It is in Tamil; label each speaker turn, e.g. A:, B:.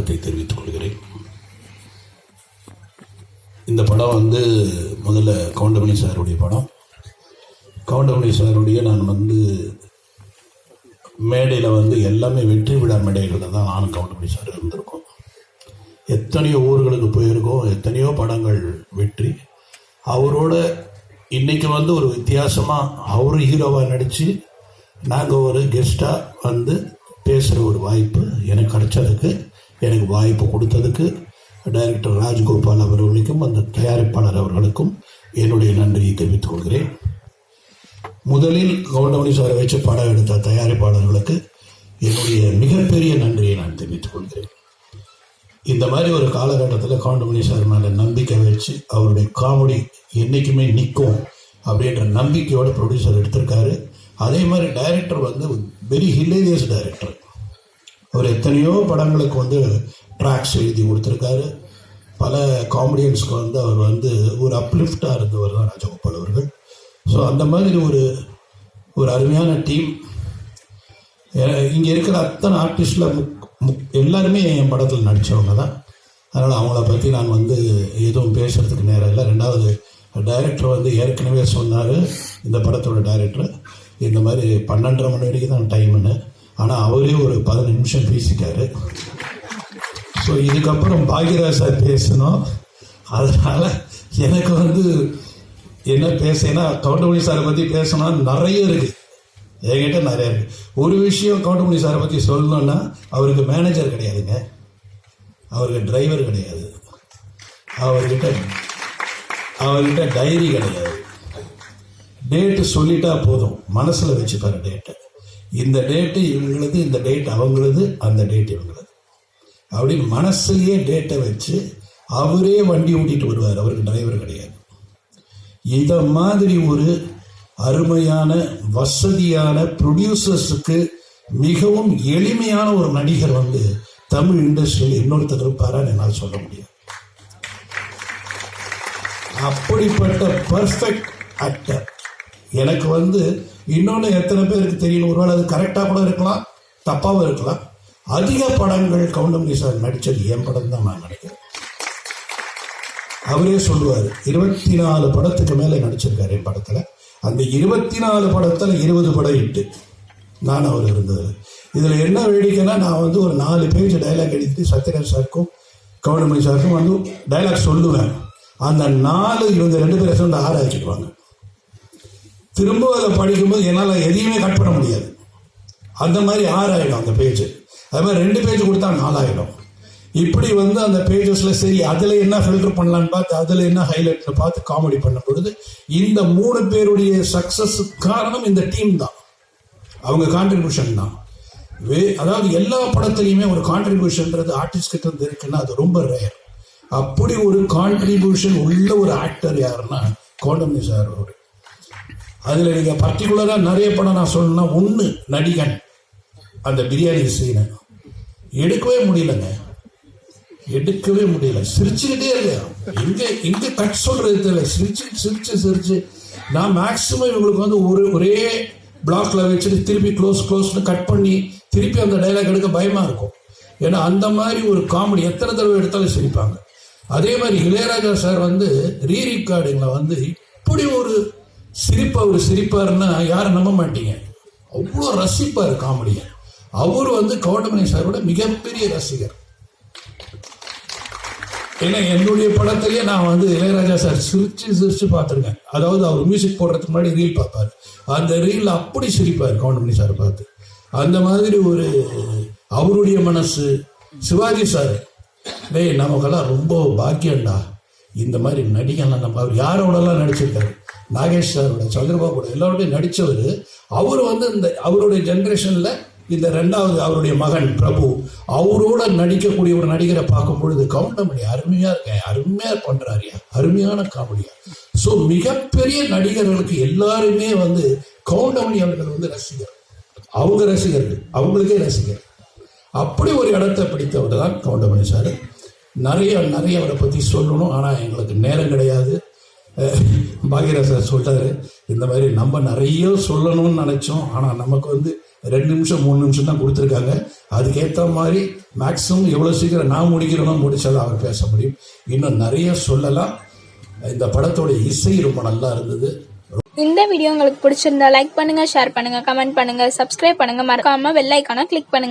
A: வணக்கத்தை தெரிவித்துக் கொள்கிறேன். இந்த படம் வந்து முதல்ல கவுண்டமணி சாருடைய படம். கவுண்டமணி சாருடைய நான் வந்து மேடையில் வந்து எல்லாமே வெற்றி விழா மேடைகளில் தான் நான் கவுண்டமணி சார் இருந்திருக்கோம். எத்தனையோ ஊர்களுக்கு போயிருக்கோம் எத்தனையோ படங்கள் வெற்றி. அவரோட இன்றைக்கி வந்து ஒரு வித்தியாசமாக அவர் ஹீரோவாக நடித்து நாங்கள் ஒரு கெஸ்ட்டாக வந்து பேசுகிற ஒரு வாய்ப்பு எனக்கு கிடச்சதுக்கு எனக்கு வாய்ப்பு கொடுத்ததுக்கு டைரக்டர் ராஜ்கோபால் அவர்களுக்கும் அந்த தயாரிப்பாளர் அவர்களுக்கும் என்னுடைய நன்றியை தெரிவித்துக் கொள்கிறேன். முதலில் கவுண்டமணி சாரை வச்சு படம் எடுத்த தயாரிப்பாளர்களுக்கு என்னுடைய மிகப்பெரிய நன்றியை நான் தெரிவித்துக் கொள்கிறேன். இந்த மாதிரி ஒரு காலகட்டத்தில் கவுண்டமணி சார் மேலே நம்பிக்கை வச்சு அவருடைய காமெடி என்றைக்குமே நிற்கும் அப்படின்ற நம்பிக்கையோட ப்ரொடியூசர் எடுத்திருக்காரு. அதே மாதிரி டைரக்டர் வந்து வெரி ஹிலேரியஸ் டைரக்டர் அவர் எத்தனையோ படங்களுக்கு வந்து ட்ராக்ஸ் எழுதி கொடுத்துருக்காரு. பல காமெடியன்ஸ்க்கு வந்து அவர் வந்து ஒரு அப்லிஃப்டாக இருந்தவர் தான் ராஜகோபால் அவர்கள். ஸோ அந்த மாதிரி ஒரு ஒரு அருமையான டீம் இங்கே இருக்கிற அத்தனை ஆர்டிஸ்டில் முக் முக் எல்லாருமே என் படத்தில் நடித்தவங்க தான். அதனால் அவங்கள பற்றி நான் வந்து எதுவும் பேசுகிறதுக்கு நேரம் இல்லை. ரெண்டாவது டைரக்டர் வந்து ஏற்கனவே சொன்னார் இந்த படத்தோட டைரக்டர் இந்த மாதிரி பன்னெண்டரை மணி வரைக்கும் தான் டைம்னு ஆனால் அவரே ஒரு பதினஞ்சு நிமிஷம் பேசிட்டாரு. ஸோ இதுக்கப்புறம் பாக்யராஜ் சார் பேசணும். அதனால் எனக்கு வந்து என்ன பேசினா கவுண்டமணி சாரை பற்றி பேசணும் நிறைய இருக்குது என்கிட்ட நிறைய இருக்குது ஒரு விஷயம் கவுண்டமணி சாரை பற்றி சொல்லணும்னா அவருக்கு மேனேஜர் கிடையாதுங்க. அவருக்கு டிரைவர் கிடையாது. அவர்கிட்ட அவர்கிட்ட டைரி கிடையாது. டேட்டு சொல்லிட்டா போதும். மனசில் வச்சுப்பாரு டேட்டை இந்த டேட்டு இவங்களது இந்த டேட் அவங்களது அந்த டேட் இவங்களது. அப்படின்னு மனசுலேயே டேட்டை வச்சு அவரே வண்டி ஓட்டிட்டு வருவார். அவருக்கு டிரைவர் கிடையாது. இதை மாதிரி ஒரு அருமையான வசதியான ப்ரொடியூசர்ஸுக்கு மிகவும் எளிமையான ஒரு நடிகர் வந்து தமிழ் இண்டஸ்ட்ரியில் இன்னொருத்தர் இருப்பாரான்னு என்னால் சொல்ல முடியும் அப்படிப்பட்ட பர்ஃபெக்ட் ஆக்டர் எனக்கு வந்து இன்னொன்று எத்தனை பேருக்கு தெரியணும் ஒருவேளை அது கரெக்டாக கூட இருக்கலாம் தப்பாகவும் இருக்கலாம். அதிக படங்கள் கவுண்டமணி சார் நடித்தது என் படம் தான் நான் நினைக்கிறேன். அவரே சொல்லுவார் இருபத்தி நாலு படத்துக்கு மேலே நடிச்சிருக்காரு என் படத்தில். அந்த இருபத்தி நாலு படத்தில் இருபது படம் இட்டு நான் அவர் இருந்தது. இதில் என்ன வேடிக்கைன்னா நான் வந்து ஒரு நாலு பேஜ் டைலாக் எழுதிட்டு சத்யராஜ் சாருக்கும் கவுண்டமணி சாருக்கும் வந்து டைலாக் சொல்லுவேன். அந்த நாலு இவங்க ரெண்டு பேரும் சேர்ந்து ஆராய்ச்சிக்குவாங்க திரும்ப அதை படிக்கும்போது என்னால் எதையுமே கட் பண்ண முடியாது. அந்த மாதிரி ஆறாயிடும் அந்த பேஜ் அது மாதிரி ரெண்டு பேஜ் கொடுத்தா நாலாயிடும். இப்படி வந்து அந்த பேஜஸில் சரி அதில் என்ன ஃபில்டர் பண்ணலான்னு பார்த்து அதில் என்ன ஹைலைட்னு பார்த்து காமெடி பண்ண பொழுது இந்த மூணு பேருடைய சக்ஸஸ் காரணம் இந்த டீம் தான். அவங்க கான்ட்ரிபியூஷன் தான். வே அதாவது எல்லா படத்துலையுமே ஒரு கான்ட்ரிபியூஷன்ன்றது ஆர்டிஸ்ட் கிட்ட இருந்து இருக்குன்னா அது ரொம்ப ரேர் அப்படி ஒரு கான்ட்ரிபியூஷன் உள்ள ஒரு ஆக்டர் யாருன்னா கோண்டமணி சார் அவரு. அதில் நீங்கள் பர்டிகுலராக நிறைய படம் நான் சொல்லணும்னா ஒன்று நடிகன். அந்த பிரியாணி சீனை எடுக்கவே முடியலங்க. எடுக்கவே முடியல. சிரிச்சுக்கிட்டே இல்லையா இங்கே இங்கே கட் சொல்றது தெரியல. சிரிச்சு சிரிச்சு சிரிச்சு. நான் மேக்சிமம் இவங்களுக்கு வந்து ஒரு ஒரே பிளாக்ல வச்சுட்டு திருப்பி க்ளோஸ் க்ளோஸ்னு கட் பண்ணி திருப்பி அந்த டைலாக் எடுக்க பயமா இருக்கும். ஏன்னா அந்த மாதிரி ஒரு காமெடி எத்தனை தடவை எடுத்தாலும் சிரிப்பாங்க. அதே மாதிரி இளையராஜா சார் வந்து ரீ ரெக்கார்டிங்கில் வந்து இப்படி ஒரு சிரிப்பு அவர் சிரிப்பாருன்னா யாரும் நம்ப மாட்டீங்க? அவ்வளோ ரசிப்பார் காமெடியை. அவர் வந்து கவுண்டமணி சாரோட மிகப்பெரிய ரசிகர். ஏன்னா என்னுடைய படத்திலேயே நான் வந்து இளையராஜா சார் சிரிச்சு சிரிச்சு பார்த்துருக்கேன். அதாவது அவர் மியூசிக் போடுறதுக்கு முன்னாடி ரீல் பார்ப்பார். அந்த ரீல் அப்படி சிரிப்பார் கவுண்டமணி சார் பார்த்து. அந்த மாதிரி ஒரு அவருடைய மனசு. சிவாஜி சார் டேய் நமக்கெல்லாம் ரொம்ப பாக்கியம்டா. இந்த மாதிரி நடிகன்லாம் நம்ம அவர் யாரோடலாம் நடிச்சிருக்காரு? நாகேஷ் சாரோட சந்திரபாபுட எல்லாரோடையும் நடித்தவர் அவர் வந்து இந்த அவருடைய ஜென்ரேஷனில் இந்த ரெண்டாவது அவருடைய மகன் பிரபு அவரோட நடிக்கக்கூடிய ஒரு நடிகரை பார்க்கும் பொழுது கவுண்டமணி அருமையா இருக்கேன் அருமையா பண்றாருயா அருமையான காமெடியா. ஸோ மிகப்பெரிய நடிகர்களுக்கு எல்லாருமே வந்து கவுண்டமணி அவர்கள் வந்து ரசிகர். அவங்க ரசிகர்கள் அவங்களுக்கே ரசிகர். அப்படி ஒரு இடத்தை பிடித்தவர் தான் கவுண்டமணி சார் நிறைய நிறைய அவரை பற்றி சொல்லணும் ஆனால் எங்களுக்கு நேரம் கிடையாது. பாக்யராஜ் சார் இந்த மாதிரி நம்ம நிறைய சொல்லணும்னு நினச்சோம். ஆனால் நமக்கு வந்து ரெண்டு நிமிஷம் மூணு நிமிஷம் தான் கொடுத்துருக்காங்க. அதுக்கேற்ற மாதிரி மேக்ஸிமம் எவ்வளோ சீக்கிரம் நான் முடிக்கிறேனோ முடிச்சாலும் அவர் பேச முடியும். இன்னும் நிறைய சொல்லலாம். இந்த படத்தோட இசை ரொம்ப நல்லா இருந்தது.
B: இந்த வீடியோ உங்களுக்கு பிடிச்சிருந்தா லைக் பண்ணுங்க ஷேர் பண்ணுங்க கமெண்ட் பண்ணுங்க சப்ஸ்கிரைப் பண்ணுங்க. மறக்காம வெள்ளைக்கான கிளிக் பண்ணுங்க.